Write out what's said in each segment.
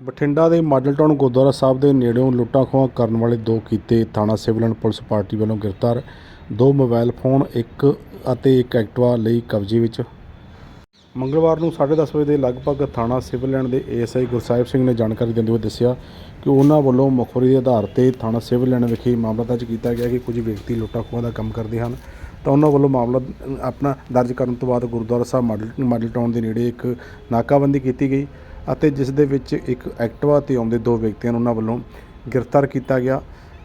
ਬਠਿੰਡਾ ਦੇ model Town Gurdwara ਸਾਹਿਬ ਦੇ ਨੇੜਿਓਂ ਲੁੱਟਾਂ ਖੋਹਾਂ ਕਰਨ ਵਾਲੇ ਦੋ ਕੀਤੇ ਥਾਣਾ ਸਿਵਲ ਐਂਡ ਪੁਲਿਸ ਪਾਰਟੀ ਵੱਲੋਂ ਗ੍ਰਿਫਤਾਰ, ਦੋ ਮੋਬਾਈਲ ਫੋਨ, ਇੱਕ ਅਤੇ ਇੱਕ ਐਕਟਿਵਾ ਲਈ ਕਬਜ਼ੇ ਵਿੱਚ। ਮੰਗਲਵਾਰ ਨੂੰ 10:30 ਵਜੇ ਦੇ ਲਗਭਗ ਥਾਣਾ ਸਿਵਲ ਐਂਡ ਦੇ ਏਐਸਆਈ ਗੁਰਸਾਹਿਬ ਸਿੰਘ ਨੇ ਜਾਣਕਾਰੀ ਦਿੰਦੇ ਹੋਏ ਦੱਸਿਆ ਕਿ ਉਹਨਾਂ ਵੱਲੋਂ ਮੁਖਬਰੀ ਦੇ ਆਧਾਰ ਤੇ ਥਾਣਾ ਸਿਵਲ ਐਂਡ ਵਿਖੇ ਮਾਮਲਾ ਦਰਜ ਕੀਤਾ ਗਿਆ ਕਿ ਕੁਝ ਵਿਅਕਤੀ ਲੁੱਟਾਂ ਖੋਹਾਂ ਦਾ ਕੰਮ ਕਰਦੇ ਹਨ। ਤਾਂ ਉਹਨਾਂ ਵੱਲੋਂ ਮਾਮਲਾ ਆਪਣਾ ਦਰਜ ਕਰਨ ਤੋਂ ਬਾਅਦ Gurdwara Sahib Model Model Town ਦੇ ਨੇੜੇ ਇੱਕ ਨਾਕਾਬੰਦੀ ਕੀਤੀ ਗਈ। ਅਤੇ ਜਿਸ ਦੇ ਵਿੱਚ ਇੱਕ ਐਕਟਿਵਾ ਤੇ ਆਉਂਦੇ ਦੋ ਵਿਅਕਤੀਆਂ ਨੂੰ ਉਹਨਾਂ ਵੱਲੋਂ ਗ੍ਰਿਫਤਾਰ ਕੀਤਾ ਗਿਆ,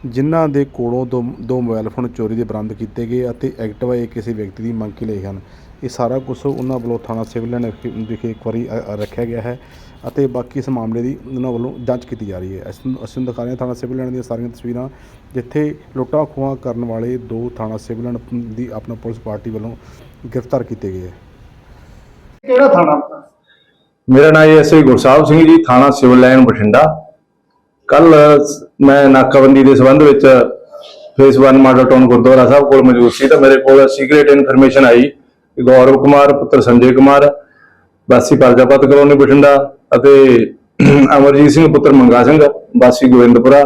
ਜਿਨ੍ਹਾਂ ਦੇ ਕੋਲੋਂ ਦੋ ਦੋ ਮੋਬਾਈਲ ਫੋਨ ਚੋਰੀ ਦੇ ਬਰਾਮਦ ਕੀਤੇ ਗਏ ਅਤੇ ਐਕਟਿਵਾ ਇਹ ਕਿਸੇ ਵਿਅਕਤੀ ਦੀ ਮੰਗ ਕੇ ਲਏ ਹਨ। ਇਹ ਸਾਰਾ ਕੁਝ ਉਹਨਾਂ ਵੱਲੋਂ ਥਾਣਾ ਸਿਵਲ ਲਾਈਨ ਵਿਖੇ ਵਿਖੇ ਇੱਕ ਵਾਰੀ ਰੱਖਿਆ ਗਿਆ ਹੈ ਅਤੇ ਬਾਕੀ ਇਸ ਮਾਮਲੇ ਦੀ ਉਹਨਾਂ ਵੱਲੋਂ ਜਾਂਚ ਕੀਤੀ ਜਾ ਰਹੀ ਹੈ। ਅਸੀਂ ਦਿਖਾ ਰਹੇ ਹਾਂ ਥਾਣਾ ਸਿਵਲ ਲਾਈਨ ਦੀਆਂ ਸਾਰੀਆਂ ਤਸਵੀਰਾਂ, ਜਿੱਥੇ ਲੁੱਟਾਂ ਖੋਹਾਂ ਕਰਨ ਵਾਲੇ ਦੋ ਥਾਣਾ ਸਿਵਲ ਲਾਈਨ ਦੀ ਆਪਣਾ ਪੁਲਿਸ ਪਾਰਟੀ ਵੱਲੋਂ ਗ੍ਰਿਫਤਾਰ ਕੀਤੇ ਗਏ ਹੈ। ਕਿਹੜਾ ਥਾਣਾ? ਮੇਰਾ ਨਾਮ ਹੈ ਐਸਆਈ ਗੁਰਸਾਹਿਬ ਸਿੰਘ ਜੀ, ਥਾਣਾ ਸਿਵਲ ਲਾਈਨ ਬਠਿੰਡਾ। ਕੱਲ ਮੈਂ ਨਾਕਾਬੰਦੀ ਦੇ ਸੰਬੰਧ ਵਿੱਚ phase 1 Model Town Gurdwara Sahib ਕੋਲ ਮੌਜੂਦ ਸੀ ਤਾਂ ਮੇਰੇ ਕੋਲ ਸੀਕ੍ਰੀਟ ਇਨਫੋਰਮੇਸ਼ਨ ਆਈ ਕਿ ਗੌਰਵ ਕੁਮਾਰ, ਪੁੱਤਰ ਸੰਜੇ ਕੁਮਾਰ, ਵਾਸੀ ਪਰਜਾਪਤ ਕਲੋਨੀ ਬਠਿੰਡਾ ਅਤੇ ਅਮਰਜੀਤ ਸਿੰਘ, ਪੁੱਤਰ ਮੰਗਾ ਸਿੰਘ, ਵਾਸੀ ਗੋਬਿੰਦਪੁਰਾ,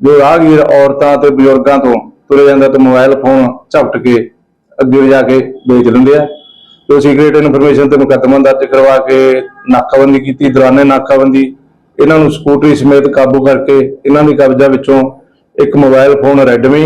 ਜੋ ਰਾਹਗੀਰ ਔਰਤਾਂ ਤੇ ਬਜ਼ੁਰਗਾਂ ਤੋਂ ਤੁਰੇ ਜਾਂਦਾ ਤੇ ਮੋਬਾਈਲ ਫੋਨ ਝਪਟ ਕੇ ਅੱਗੇ ਜਾ ਕੇ ਵੇਚ ਲੈਂਦੇ ਆ। ਤੇ ਸੀਕ੍ਰੀਟ ਇਨਫੋਰਮੇਸ਼ਨ ਤੇ ਮੁਕੱਦਮਾ ਦਰਜ ਕਰਵਾ ਕੇ ਨਾਕਾਬੰਦੀ ਕੀਤੀ ਦੌਰਾਨੇ ਨਾਕਾਬੰਦੀ ਇਹਨਾਂ ਨੂੰ ਸਕੂਟਰੀ ਸਮੇਤ ਕਾਬੂ ਕਰਕੇ ਇਹਨਾਂ ਦੀ ਕਬਜ਼ਾ ਵਿੱਚੋਂ ਇੱਕ ਮੋਬਾਈਲ ਫੋਨ ਰੈਡਮੀ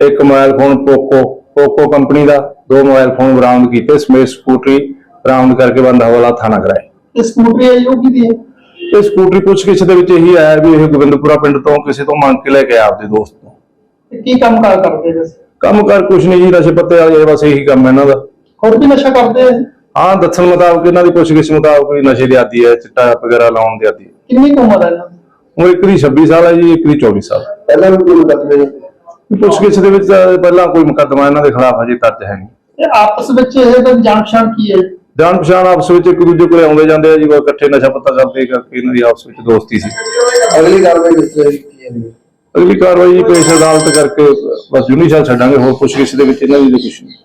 ਇੱਕ mobile phone Poco Poco company ਦਾ ਦੋ ਮੋਬਾਈਲ ਫੋਨ ਬਰਾਮਦ ਕੀਤੇ ਸਮੇਤ ਸਕੂਟਰੀ ਬਰਾਮਦ ਕਰਕੇ ਬੰਦ ਹਵਾਲਾ ਥਾਣਾ ਕਰਾਏ ਇਹ ਸਕੂਟਰੀ ਹੈ ਉਹ ਕਿਹਦੀ ਹੈ? ਇਹ ਸਕੂਟਰੀ ਪੁੱਛਗਿੱਛ ਦੇ ਵਿੱਚ ਇਹੀ ਆਇਆ ਵੀ ਇਹ ਗੋਬਿੰਦਪੁਰਾ ਪਿੰਡ ਤੋਂ ਕਿਸੇ ਤੋਂ ਮੰਗ ਕੇ ਲੈ ਕੇ ਆਇਆ ਆਪਦੇ ਦੋਸਤ ਤੋਂ। ਕੀ ਕੰਮ ਕਾਰ ਕਰਦੇ ਨੇ? ਕੰਮ ਕਰ ਕੁਛ ਨਹੀਂ ਜੀ ਨਸ਼ੇ ਪੱਤੇ ਵਾਲੇ ਬਸ ਇਹੀ ਕੰਮ ਇਹਨਾਂ ਦਾ। ਹੋਰ ਵੀ ਨਸ਼ਾ ਕਰਦੇ ਆ ਹਾਂ ਦੱਸਣ ਮੁਤਾਬਕ ਇਹਨਾਂ ਦੀ ਪੁੱਛਗਿੱਛ ਮੁਤਾਬਕ ਵੀ ਨਸ਼ੇ ਦੀ ਆਦੀ ਹੈ ਚਿੱਟਾ ਵਗੈਰਾ ਲਾਉਣ ਦੀ ਆਦੀ ਹੈ। ਕਿੰਨੀ ਕੁ ਉਮਰ ਹੈ ਇਹਨਾਂ ਦੀ? ਉਹ ਇੱਕ ਦੀ 26 ਸਾਲ ਹੈ ਜੀ ਇੱਕ ਦੀ 24 ਸਾਲ। ਪਹਿਲਾਂ ਵੀ ਕੋਈ ਮੁਕੱਦਮੇ ਪੁੱਛਗਿੱਛ ਦੇ ਵਿੱਚ ਤਾਂ ਪਹਿਲਾਂ ਕੋਈ ਮੁਕੱਦਮਾ ਇਹਨਾਂ ਦੇ ਖਿਲਾਫ ਹਜੇ ਦਰਜ ਹੈ ਨਹੀਂ। ਇਹ ਆਪਸ ਵਿੱਚ ਇਹ ਤਾਂ ਜਾਣ ਪਛਾਣ ਕੀ ਹੈ? ਜਾਣ ਪਛਾਣ ਆਪਸ ਵਿੱਚ ਇੱਕ ਦੂਜੇ ਕੋਲੇ ਆਉਂਦੇ ਜਾਂਦੇ ਆ ਜੀ ਉਹ ਇਕੱਠੇ ਨਸ਼ਾ ਪੱਤਾ ਕਰਦੇ ਕਰਕੇ ਇਹਨਾਂ ਦੀ ਆਪਸ ਵਿੱਚ ਦੋਸਤੀ ਸੀ। ਅਗਲੀ ਕਾਰਵਾਈ ਕਿਸ ਤਰ੍ਹਾਂ ਦੀ ਕੀ ਹੈ। ਅਗਲੀ ਕਾਰਵਾਈ ਜੀ ਪੇਸ਼ ਅਦਾਲਤ ਕਰਕੇ ਬਸ ਸਾਹਿਬ ਛੱਡਾਂਗੇ ਹੋਰ ਪੁੱਛਗਿੱਛ ਦੇ ਵਿੱਚ ਇਹਨਾਂ ਦੀ ਤਾਂ ਕੁਛ ਨਹੀਂ।